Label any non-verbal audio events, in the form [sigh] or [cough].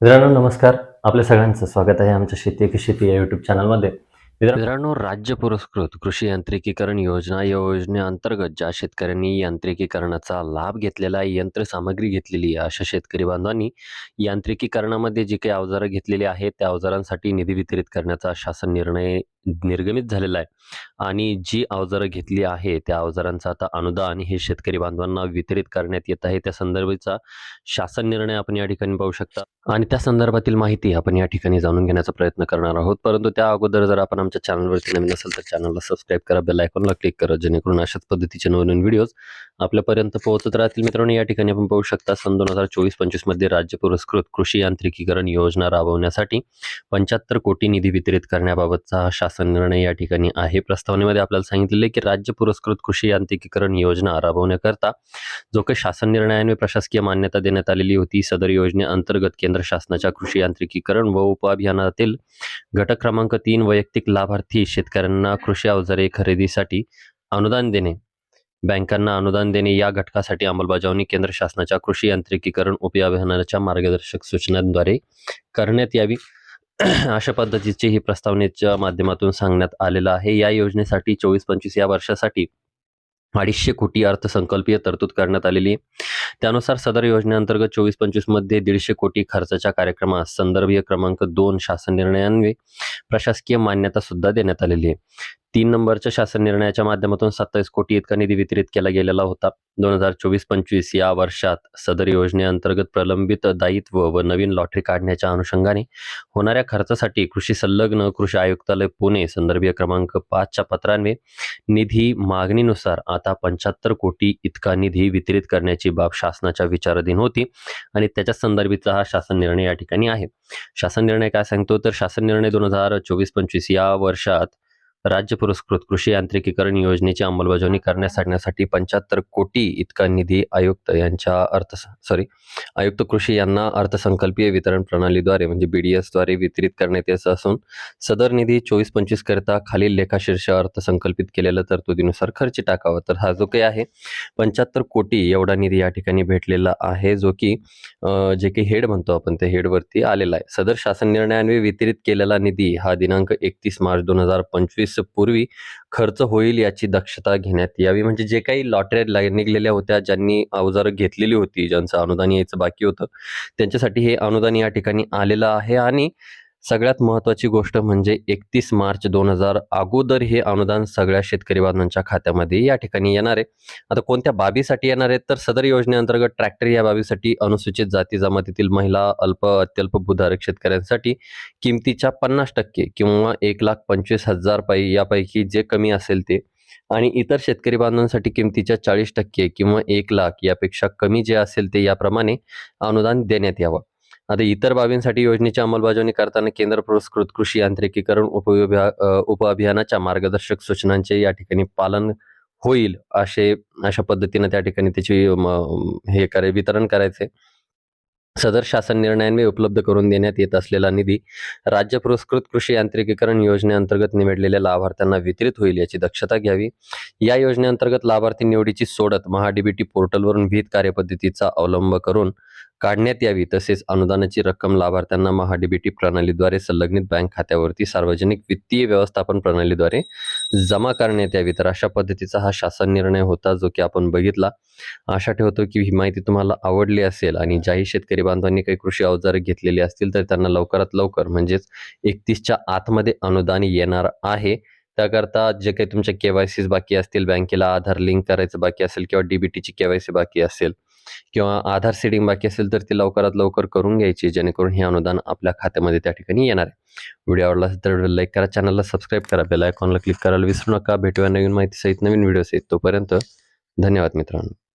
मित्रांनो नमस्कार. आपल्या सगळ्यांचं स्वागत आहे आमच्या शेती की शेती या युट्यूब चॅनलमध्ये मित्रांनो राज्य पुरस्कृत कृषी यांत्रिकीकरण योजना या योजनेअंतर्गत ज्या शेतकऱ्यांनी यांत्रिकीकरणाचा लाभ घेतलेला आहे यंत्रसामग्री घेतलेली आहे अशा शेतकरी बांधवांनी यांत्रिकीकरणामध्ये जी काही अवजारं घेतलेली आहेत त्या अवजारांसाठी निधी वितरित करण्याचा शासन निर्णय निर्गमित झालेला आहे. आणि जी अवजारं घेतली आहे त्या अवजारांचं आता अनुदान हे शेतकरी बांधवांना वितरित करण्यात येत आहे. त्या संदर्भाचा शासन निर्णय आपण या ठिकाणी पाहू शकता. आणि त्या संदर्भातील माहिती आपण या ठिकाणी जाणून घेण्याचा प्रयत्न करणार आहोत. परंतु त्या अगोदर जर आपण आमच्या चॅनलवरती नवीन असेल तर चॅनलला सबस्क्राईब करा बेल आयकॉनला क्लिक करा जेणेकरून अशाच पद्धतीचे नवीन व्हिडिओज आपल्यापर्यंत पोहोचत राहतील. मित्रांनो या ठिकाणी आपण पाहू शकता सन दोन हजार चोवीस पंचवीसमध्ये राज्य पुरस्कृत कृषी यांत्रिकीकरण योजना राबवण्यासाठी पंच्याहत्तर कोटी निधी वितरित करण्याबाबतचा शासन असा निर्णय या ठिकाणी आहे. प्रस्तावनेमध्ये आपल्याला सांगितलेले की राज्य पुरस्कृत कृषी यांत्रिकीकरण योजना राबवण्याकरता जो काही शासन निर्णयाने प्रशासकीय मान्यता देण्यात आलेली होती सदर योजनेअंतर्गत केंद्र शासनाच्या कृषी यांत्रिकीकरण व उपअभियानातील घटक क्रमांक तीन वैयक्तिक लाभार्थी शेतकऱ्यांना कृषी अवजारे खरेदीसाठी अनुदान देणे. बँकांना अनुदान देणे या घटकासाठी अंमलबजावणी केंद्र शासनाच्या कृषी यांत्रिकीकरण उपअभियानाच्या मार्गदर्शक सूचनांद्वारे करण्यात यावी. [clears throat] अशा पद्धतीचे ही प्रस्तावनेच्या माध्यमातून सांगण्यात आलेलं आहे. या योजनेसाठी चोवीस पंचवीस या वर्षासाठी अडीचशे कोटी अर्थसंकल्पीय तरतूद करण्यात आलेली त्यानुसार सदर योजनेअंतर्गत चोवीस पंचवीसमध्ये दीडशे कोटी खर्चाच्या कार्यक्रमास संदर्भीय क्रमांक दोन शासन निर्णयान्वे प्रशासकीय मान्यता सुद्धा देण्यात आलेली आहे. तीन नंबरच्या शासन निर्णयाच्या माध्यमातून सत्तावीस कोटी इतका निधी वितरित केला गेलेला होता. दोन हजार चोवीस पंचवीस या वर्षात सदर योजनेअंतर्गत प्रलंबित दायित्व व नवीन लॉटरी काढण्याच्या अनुषंगाने होणाऱ्या खर्चासाठी कृषी संलग्न कृषी आयुक्तालय पुणे संदर्भीय क्रमांक पाचच्या पत्रान्वये निधी मागणीनुसार आता पंच्याहत्तर कोटी इतका निधी वितरित करण्याची बाब शासनाच्या विचाराधीन होती आणि त्याच्या संदर्भीचा हा शासन निर्णय या ठिकाणी आहे. शासन निर्णय काय सांगतो? तर शासन निर्णय दोन हजार चोवीस पंचवीस या वर्षात राज्य पुरस्कृत कृषी यांत्रिकीकरण योजनेची अंमलबजावणी करण्यासाठी पंच्याहत्तर कोटी इतका निधी आयुक्त यांच्या अर्थ सॉरी आयुक्त कृषी यांना अर्थसंकल्पीय वितरण प्रणालीद्वारे म्हणजे बी डी एसद्वारे वितरित करण्यात यायचं असून सदर निधी चोवीस पंचवीस करता खालील लेखाशीर्ष अर्थसंकल्पित केलेल्या तरतुदीनुसार खर्च टाकावा. तर हा जो काही आहे पंच्याहत्तर कोटी एवढा निधी या ठिकाणी भेटलेला आहे जो की जे काही हेड म्हणतो आपण ते हेडवरती आलेला आहे. सदर शासन निर्णयान्वये वितरित केलेला निधी हा दिनांक एकतीस मार्च दोन हजार पंचवीस पूर्वी खर्च होईल याची दक्षता घेण्यात यावी. म्हणजे जे काही लॉटऱ्या निघलेल्या होत्या ज्यांनी अवजारं घेतलेली होती ज्यांचं अनुदान यायचं बाकी होतं त्यांच्यासाठी हे अनुदान या ठिकाणी आलेलं आहे. आणि सगळ्यात महत्त्वाची गोष्ट म्हणजे एकतीस मार्च दोन हजार अगोदर हे अनुदान सगळ्या शेतकरी बांधवांच्या खात्यामध्ये या ठिकाणी येणार आहे. आता कोणत्या बाबीसाठी येणार आहेत? तर सदर योजनेअंतर्गत ट्रॅक्टर या बाबीसाठी अनुसूचित जाती जमातीतील महिला अल्प अत्यल्प भूधारक शेतकऱ्यांसाठी किमतीच्या पन्नास टक्के किंवा एक लाख पंचवीस हजार पै यापैकी जे कमी असेल ते आणि इतर शेतकरी बांधवांसाठी किमतीच्या चाळीस टक्के किंवा एक लाख यापेक्षा कमी जे असेल ते याप्रमाणे अनुदान देण्यात यावं. आता इतर बाबींसाठी योजनेची अंमलबजावणी करताना केंद्र पुरस्कृत कृषी यांत्रिकीकरण उपविभा उपअभियानाच्या मार्गदर्शक सूचनांचे या ठिकाणी पालन होईल असे अशा पद्धतीनं त्या ठिकाणी त्याची हे करे वितरण करायचे सदर शासन निर्णयांनी उपलब्ध करून देण्यात येत असलेला निधी राज्य पुरस्कृत कृषी यांत्रिकीकरण योजनेअंतर्गत निवडलेल्या लाभार्थ्यांना वितरित होईल याची दक्षता घ्यावी. या योजनेअंतर्गत लाभार्थी निवडीची सोडत महाडीबीटी पोर्टलवरून विहित कार्यपद्धतीचा अवलंब करून काढण्यात यावी. तसेच अनुदानाची रक्कम लाभार्थ्यांना महाडीबीटी प्रणालीद्वारे संलग्नित बँक खात्यावरती सार्वजनिक वित्तीय व्यवस्थापन प्रणालीद्वारे जमा करण्यात यावी. तर अशा पद्धतीचा हा शासन निर्णय होता जो की आपण बघितला. आशा ठेवतो की ही माहिती तुम्हाला आवडली असेल आणि ज्याही शेतकरी बांधवांनी काही कृषी अवजारे घेतलेली असतील तर त्यांना लवकरात लवकर म्हणजेच एकतीसच्या आतमध्ये अनुदान येणार आहे. त्याकरता जे काही तुमच्या केवायसी बाकी असतील बँकेला आधार लिंक करायचं बाकी असेल किंवा डीबीटीची केवायसी बाकी असेल किंवा आधार सेडिंग बाकी असेल तर ती लवकरात लवकर करून घ्यायची जेणेकरून हे अनुदान आपल्या खात्यामध्ये त्या ठिकाणी येणार आहे. व्हिडिओ आवडला असेल तर लाईक करा चॅनलला सबस्क्राईब करा बेल आयकॉनला क्लिक करायला विसरू नका. भेटूया नवीन माहितीसहित नवीन व्हिडिओ सहित तोपर्यंत धन्यवाद मित्रांनो.